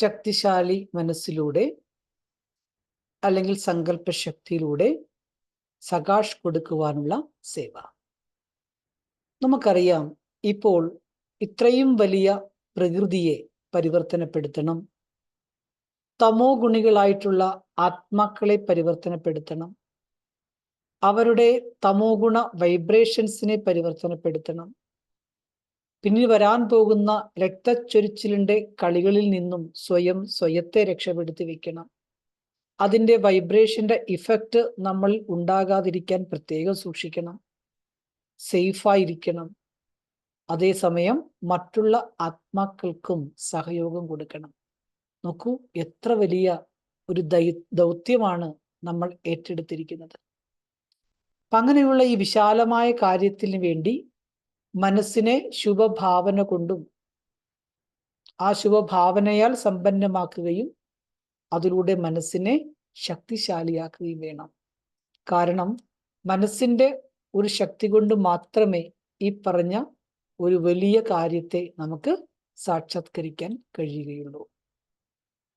ശക്തിശാലി മനസ്സിലൂടെ അല്ലെങ്കിൽ സങ്കല്പശക്തിയിലൂടെ സകാഷ് കൊടുക്കുവാനുള്ള സേവ. നമുക്കറിയാം ഇപ്പോൾ ഇത്രയും വലിയ പ്രകൃതിയെ പരിവർത്തനപ്പെടുത്തണം. തമോ ഗുണികളായിട്ടുള്ള ആത്മാക്കളെ പരിവർത്തനപ്പെടുത്തണം. അവരുടെ തമോ ഗുണ വൈബ്രേഷൻസിനെ പരിവർത്തനപ്പെടുത്തണം. പിന്നീട് വരാൻ പോകുന്ന രക്തച്ചൊരിച്ചിലിന്റെ കളികളിൽ നിന്നും സ്വയം സ്വയത്തെ രക്ഷപ്പെടുത്തി വെക്കണം. അതിന്റെ വൈബ്രേഷന്റെ ഇഫക്റ്റ് നമ്മൾ ഉണ്ടാകാതിരിക്കാൻ പ്രത്യേകം സൂക്ഷിക്കണം. സേഫായിരിക്കണം. അതേസമയം മറ്റുള്ള ആത്മാക്കൾക്കും സഹയോഗം കൊടുക്കണം. നോക്കൂ എത്ര വലിയ ഒരു ദൈ ദൗത്യമാണ് നമ്മൾ ഏറ്റെടുത്തിരിക്കുന്നത്. അങ്ങനെയുള്ള ഈ വിശാലമായ കാര്യത്തിന് വേണ്ടി മനസ്സിനെ ശുഭഭാവന കൊണ്ടും ആ ശുഭഭാവനയാൽ സമ്പന്നമാക്കുകയും അതിലൂടെ മനസ്സിനെ ശക്തിശാലിയാക്കുകയും വേണം. കാരണം മനസ്സിന്റെ ഒരു ശക്തി കൊണ്ട് മാത്രമേ ഈ പറഞ്ഞ ഒരു വലിയ കാര്യത്തെ നമുക്ക് സാക്ഷാത്കരിക്കാൻ കഴിയുകയുള്ളൂ.